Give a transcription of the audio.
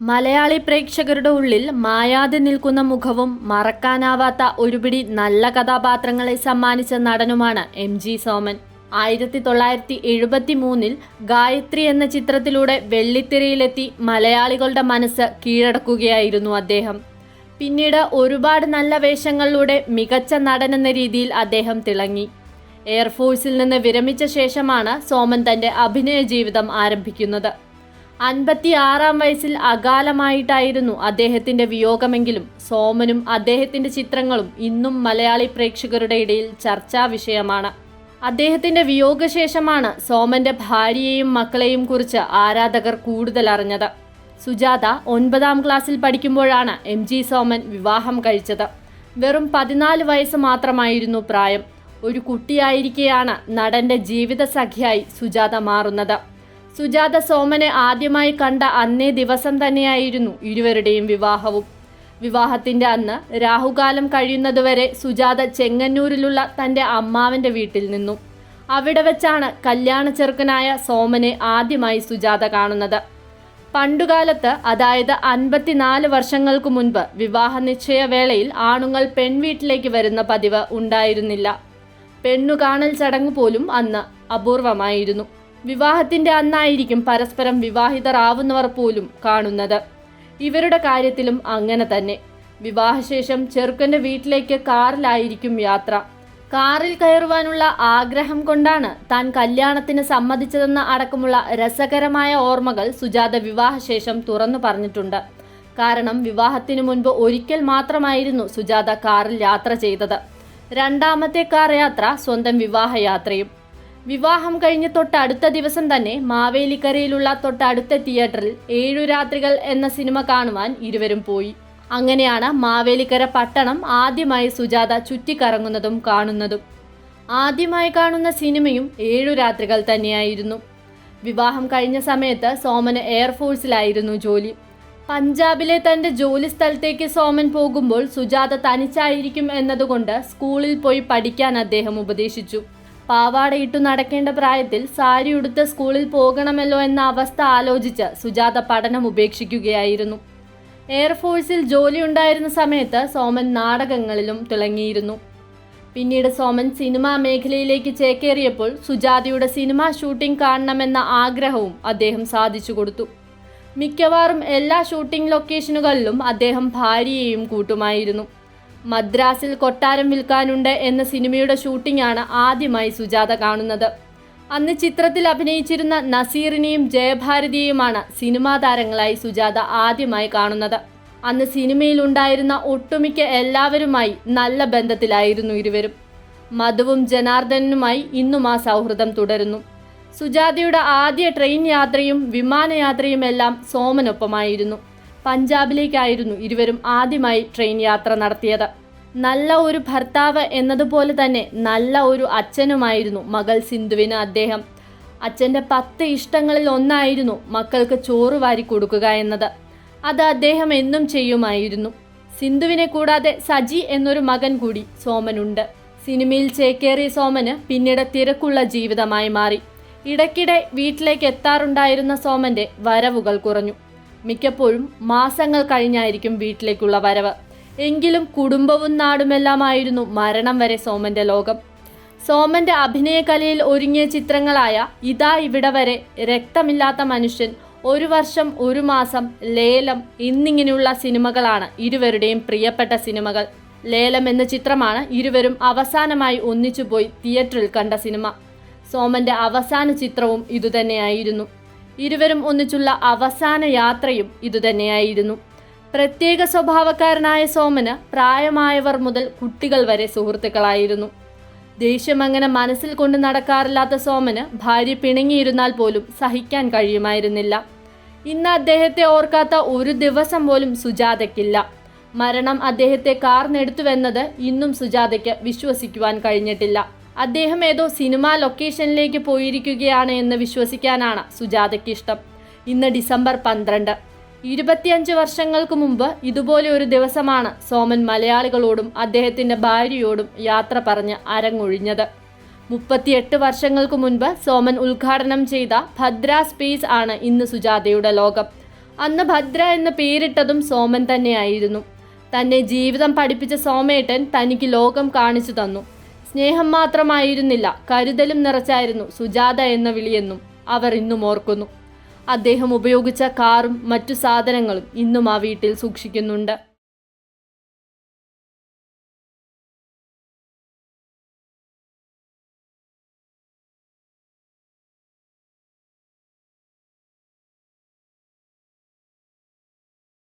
മലയാളി പ്രേക്ഷകരുടെ ഉള്ളിൽ മായാതെ നിൽക്കുന്ന മുഖവും മറക്കാനാവാത്ത ഒരുപിടി നല്ല കഥാപാത്രങ്ങളെ സമ്മാനിച്ച നടനുമാണ് എം ജി സോമൻ. ആയിരത്തി തൊള്ളായിരത്തി എഴുപത്തി മൂന്നിൽ ഗായത്രി എന്ന ചിത്രത്തിലൂടെ വെള്ളിത്തിരയിലെത്തി മലയാളികളുടെ മനസ്സ് കീഴടക്കുകയായിരുന്നു അദ്ദേഹം. പിന്നീട് ഒരുപാട് നല്ല വേഷങ്ങളിലൂടെ മികച്ച നടനെന്ന രീതിയിൽ അദ്ദേഹം തിളങ്ങി. എയർഫോഴ്സിൽ നിന്ന് വിരമിച്ച ശേഷമാണ് സോമൻ തന്റെ അഭിനയ ജീവിതം ആരംഭിക്കുന്നത്. അൻപത്തി ആറാം വയസ്സിൽ അകാലമായിട്ടായിരുന്നു അദ്ദേഹത്തിന്റെ വിയോഗമെങ്കിലും സോമനും അദ്ദേഹത്തിന്റെ ചിത്രങ്ങളും ഇന്നും മലയാളി പ്രേക്ഷകരുടെ ഇടയിൽ ചർച്ചാ വിഷയമാണ്. അദ്ദേഹത്തിന്റെ വിയോഗശേഷമാണ് സോമന്റെ ഭാര്യയെയും മക്കളെയും കുറിച്ച് ആരാധകർ കൂടുതൽ അറിഞ്ഞത്. സുജാത ഒൻപതാം ക്ലാസ്സിൽ പഠിക്കുമ്പോഴാണ് എം ജി സോമൻ വിവാഹം കഴിച്ചത്. വെറും പതിനാല് വയസ്സ് മാത്രമായിരുന്നു പ്രായം. ഒരു കുട്ടിയായിരിക്കെയാണ് നടന്റെ ജീവിത ജീവിതസഖിയായി സുജാത മാറുന്നത്. സുജാത സോമനെ ആദ്യമായി കണ്ട അന്നേ ദിവസം തന്നെയായിരുന്നു ഇരുവരുടെയും വിവാഹവും. വിവാഹത്തിന്റെ അന്ന് രാഹുകാലം കഴിയുന്നതുവരെ സുജാത ചെങ്ങന്നൂരിലുള്ള തന്റെ അമ്മാവന്റെ വീട്ടിൽ നിന്നു. അവിടെ വെച്ചാണ് കല്യാണ ചെറുക്കനായ സോമനെ ആദ്യമായി സുജാത കാണുന്നത്. പണ്ടുകാലത്ത് അതായത് അൻപത്തിനാല് വർഷങ്ങൾക്ക് മുൻപ് വിവാഹ നിശ്ചയ വേളയിൽ ആണുങ്ങൾ പെൺവീട്ടിലേക്ക് വരുന്ന പതിവ് ഉണ്ടായിരുന്നില്ല. പെണ്ണു കാണൽ ചടങ്ങ് പോലും അന്ന് അപൂർവമായിരുന്നു. വിവാഹത്തിന്റെ അന്നായിരിക്കും പരസ്പരം വിവാഹിതരാവുന്നവർ പോലും കാണുന്നത്. ഇവരുടെ കാര്യത്തിലും അങ്ങനെ തന്നെ. വിവാഹശേഷം ചെറുക്കന്റെ വീട്ടിലേക്ക് കാറിലായിരിക്കും യാത്ര. കാറിൽ കയറുവാനുള്ള ആഗ്രഹം കൊണ്ടാണ് താൻ കല്യാണത്തിന് സമ്മതിച്ചതെന്ന അടക്കമുള്ള രസകരമായ ഓർമ്മകൾ സുജാത വിവാഹശേഷം തുറന്നു പറഞ്ഞിട്ടുണ്ട്. കാരണം വിവാഹത്തിനു മുൻപ് ഒരിക്കൽ മാത്രമായിരുന്നു സുജാത കാറിൽ യാത്ര ചെയ്തത്. രണ്ടാമത്തെ കാർ യാത്ര സ്വന്തം വിവാഹയാത്രയും. വിവാഹം കഴിഞ്ഞ് തൊട്ടടുത്ത ദിവസം തന്നെ മാവേലിക്കരയിലുള്ള തൊട്ടടുത്ത തിയേറ്ററിൽ ഏഴു രാത്രികൾ എന്ന സിനിമ കാണുവാൻ ഇരുവരും പോയി. അങ്ങനെയാണ് മാവേലിക്കര പട്ടണം ആദ്യമായി സുജാത ചുറ്റിക്കറങ്ങുന്നതും കാണുന്നതും. ആദ്യമായി കാണുന്ന സിനിമയും ഏഴു രാത്രികൾ തന്നെയായിരുന്നു. വിവാഹം കഴിഞ്ഞ സമയത്ത് സോമന് എയർഫോഴ്സിലായിരുന്നു ജോലി. പഞ്ചാബിലെ തന്റെ ജോലി സ്ഥലത്തേക്ക് സോമൻ പോകുമ്പോൾ സുജാത തനിച്ചായിരിക്കും എന്നതുകൊണ്ട് സ്കൂളിൽ പോയി പഠിക്കാൻ അദ്ദേഹം ഉപദേശിച്ചു. പാവാടയിട്ടു നടക്കേണ്ട പ്രായത്തിൽ സാരി ഉടുത്ത് സ്കൂളിൽ പോകണമല്ലോ എന്ന അവസ്ഥ ആലോചിച്ച് സുജാത പഠനം ഉപേക്ഷിക്കുകയായിരുന്നു. എയർഫോഴ്സിൽ ജോലി ഉണ്ടായിരുന്ന സമയത്ത് സോമൻ നാടകങ്ങളിലും തിളങ്ങിയിരുന്നു. പിന്നീട് സോമൻ സിനിമാ മേഖലയിലേക്ക് ചേക്കേറിയപ്പോൾ സുജാതയുടെ സിനിമാ ഷൂട്ടിംഗ് കാണണമെന്ന ആഗ്രഹവും അദ്ദേഹം സാധിച്ചു കൊടുത്തു. മിക്കവാറും എല്ലാ ഷൂട്ടിംഗ് ലൊക്കേഷനുകളിലും അദ്ദേഹം ഭാര്യയെയും കൂട്ടുമായിരുന്നു. മദ്രാസിൽ കൊട്ടാരം വിൽക്കാനുണ്ട് എന്ന സിനിമയുടെ ഷൂട്ടിംഗാണ് ആദ്യമായി സുജാത കാണുന്നത്. അന്ന് ചിത്രത്തിൽ അഭിനയിച്ചിരുന്ന നസീറിനെയും ജയഭാരതിയെയുമാണ് സിനിമാ താരങ്ങളായി സുജാത ആദ്യമായി കാണുന്നത്. അന്ന് സിനിമയിലുണ്ടായിരുന്ന ഒട്ടുമിക്ക എല്ലാവരുമായി നല്ല ബന്ധത്തിലായിരുന്നു ഇരുവരും. മധുവും ജനാർദ്ദനുമായി ഇന്നും ആ സൗഹൃദം തുടരുന്നു. സുജാതയുടെ ആദ്യ ട്രെയിൻ യാത്രയും വിമാനയാത്രയും എല്ലാം സോമനൊപ്പമായിരുന്നു. പഞ്ചാബിലേക്കായിരുന്നു ഇരുവരും ആദ്യമായി ട്രെയിൻ യാത്ര നടത്തിയത്. നല്ല ഒരു ഭർത്താവ് എന്നതുപോലെ തന്നെ നല്ല ഒരു അച്ഛനുമായിരുന്നു മകൾ സിന്ധുവിന് അദ്ദേഹം. അച്ഛന്റെ പത്ത് ഇഷ്ടങ്ങളിൽ ഒന്നായിരുന്നു മക്കൾക്ക് ചോറ് വാരി കൊടുക്കുക എന്നത്. അത് അദ്ദേഹം എന്നും ചെയ്യുമായിരുന്നു. സിന്ധുവിനെ കൂടാതെ സജി എന്നൊരു മകൻ കൂടി സോമനുണ്ട്. സിനിമയിൽ ചേക്കേറിയ സോമന് പിന്നീട് തിരക്കുള്ള ജീവിതമായി മാറി. ഇടയ്ക്കിടെ വീട്ടിലേക്ക് എത്താറുണ്ടായിരുന്ന സോമന്റെ വരവുകൾ കുറഞ്ഞു. മിക്കപ്പോഴും മാസങ്ങൾ കഴിഞ്ഞായിരിക്കും വീട്ടിലേക്കുള്ള വരവ്. എങ്കിലും കുടുംബവും നാടുമെല്ലാമായിരുന്നു മരണം വരെ സോമന്റെ ലോകം. സോമന്റെ അഭിനയകലയിൽ ഒരുങ്ങിയ ചിത്രങ്ങളായ ഇതാ ഇവിടെ വരെ രക്തമില്ലാത്ത മനുഷ്യൻ ഒരു വർഷം ഒരു മാസം ലേലം എന്നിങ്ങനെയുള്ള സിനിമകളാണ് ഇരുവരുടെയും പ്രിയപ്പെട്ട സിനിമകൾ. ലേലം എന്ന ചിത്രമാണ് ഇരുവരും അവസാനമായി ഒന്നിച്ചുപോയി തിയേറ്ററിൽ കണ്ട സിനിമ. സോമന്റെ അവസാന ചിത്രവും ഇതുതന്നെയായിരുന്നു. ഇരുവരും ഒന്നിച്ചുള്ള അവസാന യാത്രയും ഇതുതന്നെയായിരുന്നു. പ്രത്യേക സ്വഭാവക്കാരനായ സോമന് പ്രായമായവർ മുതൽ കുട്ടികൾ വരെ സുഹൃത്തുക്കളായിരുന്നു. ദേഷ്യം അങ്ങനെ മനസ്സിൽ കൊണ്ട് നടക്കാറില്ലാത്ത സോമന് ഭാര്യ പിണങ്ങിയിരുന്നാൽ പോലും സഹിക്കാൻ കഴിയുമായിരുന്നില്ല. ഇന്ന് അദ്ദേഹത്തെ ഓർക്കാത്ത ഒരു ദിവസം പോലും സുജാതയ്ക്കില്ല. മരണം അദ്ദേഹത്തെ കാർന്നെടുത്തുവെന്നത് ഇന്നും സുജാതയ്ക്ക് വിശ്വസിക്കുവാൻ കഴിഞ്ഞിട്ടില്ല. അദ്ദേഹം ഏതോ സിനിമാ ലൊക്കേഷനിലേക്ക് പോയിരിക്കുകയാണ് എന്ന് വിശ്വസിക്കാനാണ് സുജാതയ്ക്ക് ഇഷ്ടം ഇന്ന് ഡിസംബർ പന്ത്രണ്ട്. ഇരുപത്തിയഞ്ച് വർഷങ്ങൾക്ക് മുമ്പ് ഇതുപോലെ ഒരു ദിവസമാണ് സോമൻ മലയാളികളോടും അദ്ദേഹത്തിന്റെ ഭാര്യയോടും യാത്ര പറഞ്ഞ് അരങ്ങൊഴിഞ്ഞത്. മുപ്പത്തിയെട്ട് വർഷങ്ങൾക്ക് മുൻപ് സോമൻ ഉദ്ഘാടനം ചെയ്ത ഭദ്ര സ്പേസ് ആണ് ഇന്ന് സുജാതയുടെ ലോകം. അന്ന് ഭദ്ര എന്ന് പേരിട്ടതും സോമൻ തന്നെയായിരുന്നു. തന്നെ ജീവിതം പഠിപ്പിച്ച സോമേട്ടൻ തനിക്ക് ലോകം കാണിച്ചു തന്നു. സ്നേഹം മാത്രമായിരുന്നില്ല കരുതലും നിറച്ചായിരുന്നു സുജാത എന്ന വിളിയെന്നും അവർ ഇന്നും ഓർക്കുന്നു. അദ്ദേഹം ഉപയോഗിച്ച കാറും മറ്റു സാധനങ്ങളും ഇന്നും ആ വീട്ടിൽ സൂക്ഷിക്കുന്നുണ്ട്.